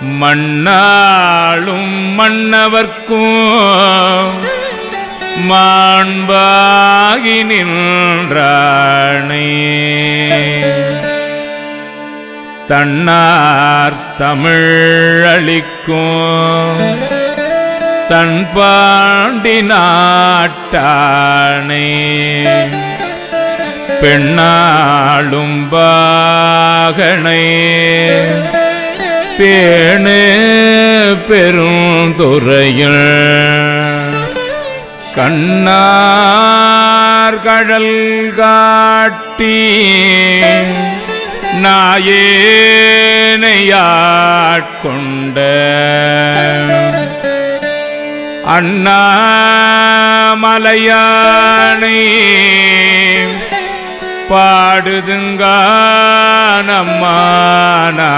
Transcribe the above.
மண்ணாளும் மன்னவர்க்கும் மாண்பாகி நின்றானே. தன்னார் தமிழளிக்கும் தன் பாண்டி நாட்டானே. பெண்ணாளும் பாகனே. பேணு பெருந்துறையில் கண்ணார் கடல் காட்டி நாயேனையாட்கொண்ட அண்ணாமலையானை பாடுதுங்க நம்மானா